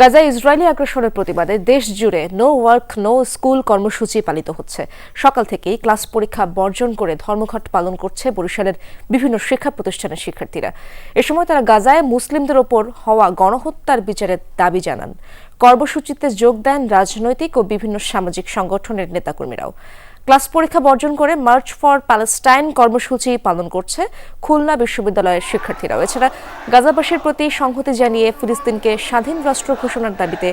গাজায় ইসরায়েলি আগ্রাসনের প্রতিবাদে দেশ জুড়ে নো ওয়ার্ক নো স্কুল কর্মসূচি পালিত হচ্ছে। সকাল থেকেই ক্লাস পরীক্ষা বর্জন করে ধর্মঘট পালন করছে বরিশালের বিভিন্ন শিক্ষা প্রতিষ্ঠানের শিক্ষার্থীরা। এ সময় তারা গাজায় মুসলিমদের ওপর হওয়া গণহত্যার বিচারের দাবি জানান। কর্মসূচিতে যোগ দেন রাজনৈতিক ও বিভিন্ন সামাজিক সংগঠনের নেতাকর্মীরাও। ক্লাস পরীক্ষা বর্জন করে মার্চ ফর প্যালেস্টাইন কর্মসূচি পালন করছে খুলনা বিশ্ববিদ্যালয়ের শিক্ষার্থীরাও এছাড়া গাজাবাসীর প্রতি সংহতি জানিয়ে ফিলিস্তিনকে স্বাধীন রাষ্ট্র ঘোষণার দাবিতে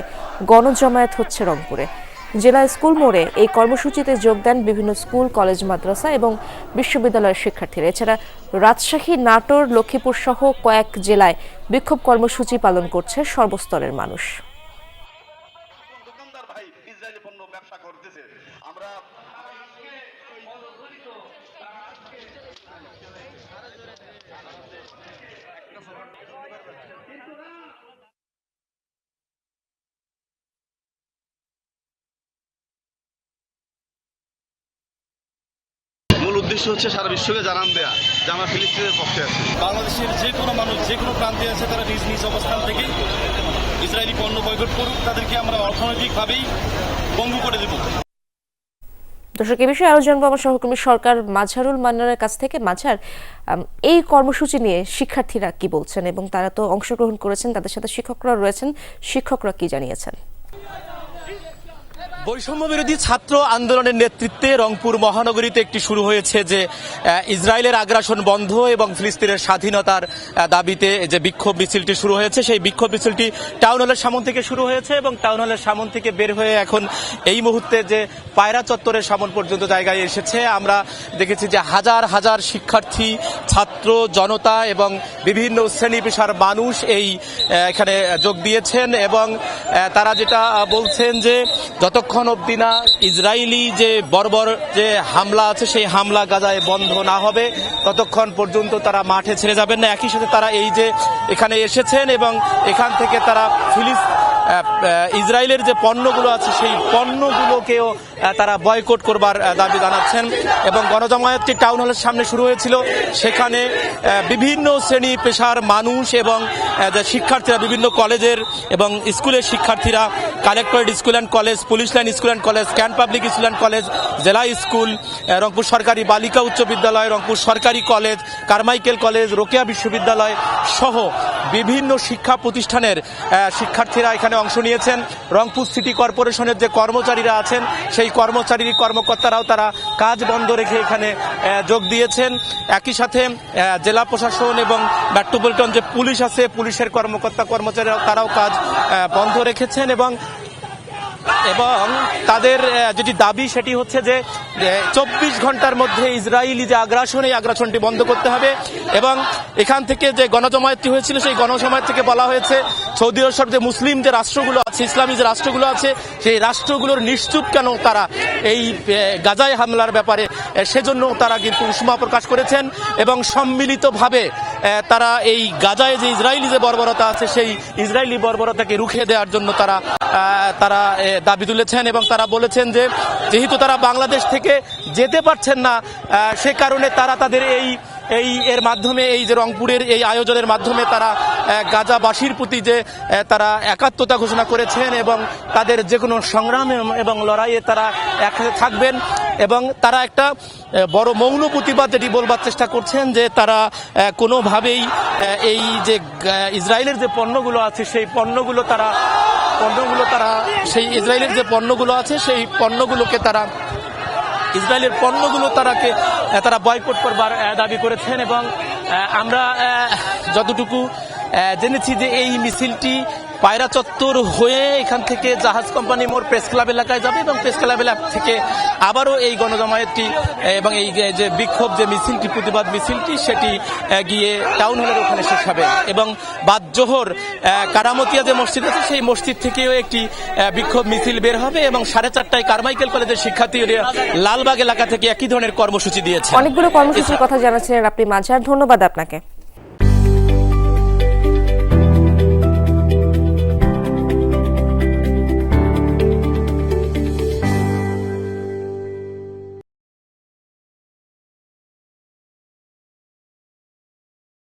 গণজমায়েত হচ্ছে রংপুরে। জেলা স্কুল মোড়ে এই কর্মসূচিতে যোগ দেন বিভিন্ন স্কুল, কলেজ, মাদ্রাসা এবং বিশ্ববিদ্যালয়ের শিক্ষার্থীরা। এছাড়া রাজশাহী, নাটোর, লক্ষ্মীপুর সহ কয়েক জেলায় বিক্ষোভ কর্মসূচি পালন করছে সর্বস্তরের মানুষ। দোকানদার পণ্য ব্যবসা করতেছে আমরা মূল উদ্দেশ্য হচ্ছে সারা বিশ্বকে জানান দেয়া যে আমরা ফিলিস্তিনের পক্ষে আছি। বাংলাদেশের যে কোনো মানুষ, যে কোনো প্রান্তে আছে, তারা নিজ নিজ অবস্থান থেকে ইসরায়েলি পণ্য বয়কট করুক, তাদেরকে আমরা অর্থনৈতিকভাবেই পঙ্গু করে দেবো। দর্শক, এ বিষয়ে আরও জানব আমার সহকর্মী সরকার মাঝারুল মান্নানের কাছ থেকে। মাঝার এই কর্মসূচি নিয়ে শিক্ষার্থীরা কি বলছেন এবং তারা তো অংশগ্রহণ করেছেন, তাদের সাথে শিক্ষকরা রয়েছেন। শিক্ষকরা কি জানিয়েছেন? বৈষম্য বিরোধী ছাত্র আন্দোলনের নেতৃত্বে রংপুর মহানগরীতে একটি শুরু হয়েছে যে ইসরায়েলের আগ্রাসন বন্ধ এবং ফিলিস্তিনের স্বাধীনতার দাবিতে যে বিক্ষোভ মিছিলটি শুরু হয়েছে, সেই বিক্ষোভ মিছিলটি টাউন হলের সামন থেকে শুরু হয়েছে এবং টাউন হলের সামন থেকে বের হয়ে এখন এই মুহূর্তে যে পায়রা চত্বরের সামন পর্যন্ত জায়গায় এসেছে। আমরা দেখেছি যে হাজার হাজার শিক্ষার্থী, ছাত্র, জনতা এবং বিভিন্ন শ্রেণি পেশার মানুষ এই এখানে যোগ দিয়েছেন এবং তারা যেটা বলছেন যে, যতক্ষণ অবধি না ইসরায়েলি যে বর্বর যে হামলা আছে সেই হামলা গাজায় বন্ধ না হবে। ততক্ষণ পর্যন্ত তারা মাঠে ছেড়ে যাবেন না। একই সাথে তারা এই যে এখানে এসেছেন এবং এখান থেকে তারা ফিলিস আহ, আহ, ইসরায়েলের যে পণ্যগুলো আছে, সেই পণ্যগুলোকেও তারা বয়কট করবার দাবি জানাচ্ছেন। এবং গণজমায়েতটি টাউন হলের সামনে শুরু হয়েছিল। সেখানে বিভিন্ন শ্রেণি পেশার মানুষ এবং শিক্ষার্থীরা, বিভিন্ন কলেজের এবং স্কুলের শিক্ষার্থীরা, collectorate school and college, police line school and college cantt public school and college, জেলা স্কুল রংপুর সরকারি বালিকা উচ্চ বিদ্যালয়, রংপুর সরকারি কলেজ, কারমাইকেল কলেজ, রোকেয়া বিশ্ববিদ্যালয় সহ বিভিন্ন শিক্ষা প্রতিষ্ঠানের শিক্ষার্থীরা এখানে অংশ নিয়েছেন রংপুর সিটি কর্পোরেশনের যে কর্মচারীরা আছেন, সেই কর্মচারীর কর্মকর্তারাও তারা কাজ বন্ধ রেখে এখানে যোগ দিয়েছেন। একই সাথে জেলা প্রশাসন এবং মেট্রোপলিটন যে পুলিশ আছে, পুলিশের কর্মকর্তা কর্মচারীরা তারাও কাজ বন্ধ রেখেছেন এবং এবং তাদের যেটি দাবি সেটি হচ্ছে যে চব্বিশ ঘণ্টার মধ্যে ইসরায়েলি যে আগ্রাসন, এই আগ্রাসনটি বন্ধ করতে হবে এবং এখান থেকে যে গণজমায়েতটি হয়েছিল, সেই গণজমায়েত থেকে বলা হয়েছে, সৌদি আরব যে মুসলিম যে রাষ্ট্রগুলো আছে, ইসলামী যে রাষ্ট্রগুলো আছে, সেই রাষ্ট্রগুলোর নিশ্চুপ কেন তারা এই গাজায় হামলার ব্যাপারে সেজন্য তারা কিন্তু উষ্মা প্রকাশ করেছেন এবং সম্মিলিতভাবে তারা এই গাজায় যে ইসরায়েলি যে বর্বরতা আছে, সেই ইসরায়েলি বর্বরতাকে রুখে দেওয়ার জন্য তারা তারা দাবি তুলেছেন এবং তারা বলেছেন যে, যেহেতু তারা বাংলাদেশ থেকে যেতে পারছেন না সে কারণে তারা তাদের এই এই এর মাধ্যমে, এই যে রংপুরের এই আয়োজনের মাধ্যমে তারা গাজাবাসীর প্রতি যে তারা একাত্মতা ঘোষণা করেছেন এবং তাদের যে কোনো সংগ্রাম এবং লড়াইয়ে তারা একসাথে থাকবেন এবং তারা একটা বড় মৌন প্রতিবাদ যেটি বলবার চেষ্টা করছেন যে তারা কোনোভাবেই এই যে ইসরায়েলের যে পণ্যগুলো আছে সেই পণ্যগুলো তারা পণ্যগুলো তারা, সেই ইসরায়েলের যে পণ্যগুলো আছে সেই পণ্যগুলোকে তারা, ইসরায়েলের পণ্যগুলো তারাকে তারা বয়কট করবার দাবি করেছেন এবং আমরা যতটুকু জেনেছি যে এই মিছিলটি পায়রা চত্বর হয়ে এখান থেকে জাহাজ কোম্পানি মোড় প্রেস ক্লাব এলাকায় যাবে এবং প্রেস ক্লাব এলাকা থেকে আবারও এই গণজমায়েতটি এবং এই যে- বিক্ষোভ যে মিছিলটি প্রতিবাদ মিছিলটি সেটি গিয়ে টাউন হলের ওখানে শেষ হবে। এবং বাদ জোহর কারামতিয়া যে মসজিদ আছে সেই মসজিদ থেকেও একটি বিক্ষোভ মিছিল বের হবে এবং সাড়ে চারটায় কারমাইকেল কলেজের শিক্ষার্থীরা লালবাগ এলাকা থেকে একই ধরনের কর্মসূচি দিয়েছে। অনেকগুলো কর্মসূচির কথা জানাচ্ছিলেন আপনি মাঝার। ধন্যবাদ আপনাকে।